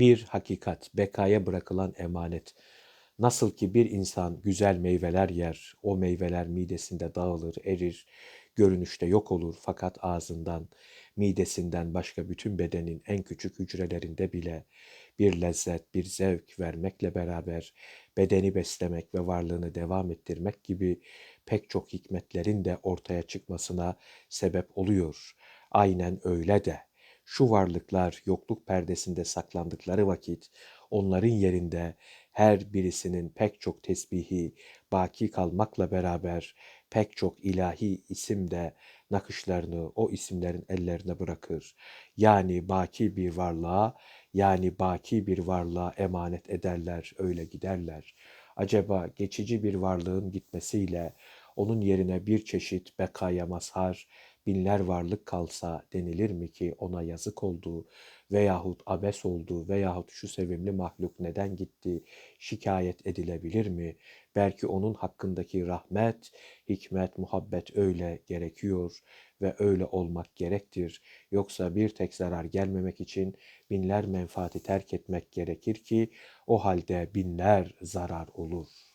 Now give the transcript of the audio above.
Bir hakikat, bekaya bırakılan emanet. Nasıl ki bir insan güzel meyveler yer, o meyveler midesinde dağılır, erir, görünüşte yok olur fakat ağzından, midesinden başka bütün bedenin en küçük hücrelerinde bile bir lezzet, bir zevk vermekle beraber bedeni beslemek ve varlığını devam ettirmek gibi pek çok hikmetlerin de ortaya çıkmasına sebep oluyor. Aynen öyle de şu varlıklar yokluk perdesinde saklandıkları vakit onların yerinde her birisinin pek çok tesbihi baki kalmakla beraber pek çok ilahi isim de nakışlarını o isimlerin ellerine bırakır. Yani baki bir varlığa yani baki bir varlığa emanet ederler, öyle giderler. Acaba geçici bir varlığın gitmesiyle onun yerine bir çeşit bekaya mazhar, binler varlık kalsa denilir mi ki ona yazık oldu veyahut abes oldu veyahut şu sevimli mahluk neden gitti şikayet edilebilir mi? Belki onun hakkındaki rahmet, hikmet, muhabbet öyle gerekiyor ve öyle olmak gerektir. Yoksa bir tek zarar gelmemek için binler menfaati terk etmek gerekir ki o halde binler zarar olur.''